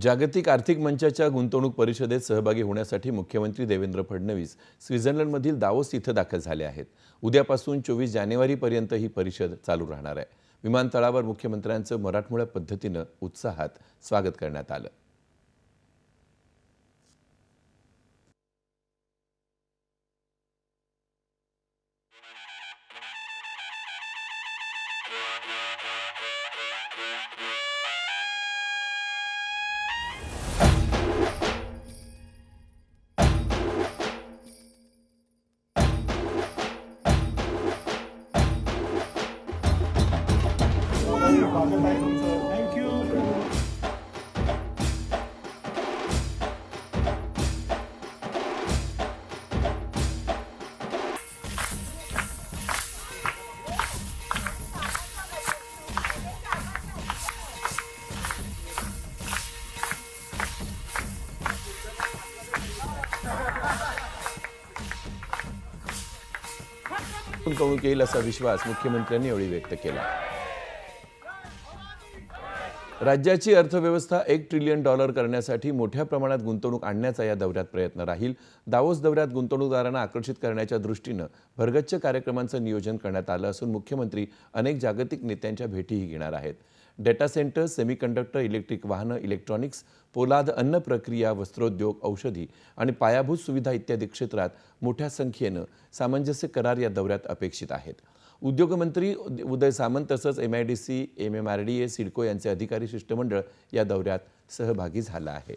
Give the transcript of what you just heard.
जागतिक आर्थिक मंचाच्या गुंतवणूक परिषदेत सहभागी होण्यासाठी मुख्यमंत्री देवेंद्र फडणवीस स्वित्झर्लंडमधील दावोस इथं दाखल झाले आहेत. उद्यापासून चोवीस जानेवारीपर्यंत ही परिषद चालू राहणार आहे. विमानतळावर मुख्यमंत्र्यांचं मराठमोळ्या पद्धतीनं उत्साहात स्वागत करण्यात आलं. स्वागत आहे तुमचं थँक्यू गुंतवणूक येईल असा विश्वास मुख्यमंत्र्यांनी यावेळी व्यक्त केला. राज्याची अर्थव्यवस्था एक ट्रिलियन डॉलर करण्यासाठी मोठ्या प्रमाणात गुंतवणूक आणण्याचा या दौऱ्यात प्रयत्न राहील. दावोस दौऱ्यात गुंतवणूकदारांना आकर्षित करण्याच्या दृष्टीनं भरगच्च कार्यक्रमांचं नियोजन करण्यात आलं असून मुख्यमंत्री अनेक जागतिक नेत्यांच्या भेटीही घेणार आहेत. डेटा सेंटर सेमीकंडक्टर इलेक्ट्रिक वाहनं इलेक्ट्रॉनिक्स पोलाद अन्न प्रक्रिया वस्त्रोद्योग औषधी आणि पायाभूत सुविधा इत्यादी क्षेत्रात मोठ्या संख्येनं सामंजस्य करार या दौऱ्यात अपेक्षित आहेत. उद्योगमंत्री उदय सामंत तसंच M I D C M M R D A CIDCO यांचे अधिकारी शिष्टमंडळ या दौऱ्यात सहभागी झालं आहे.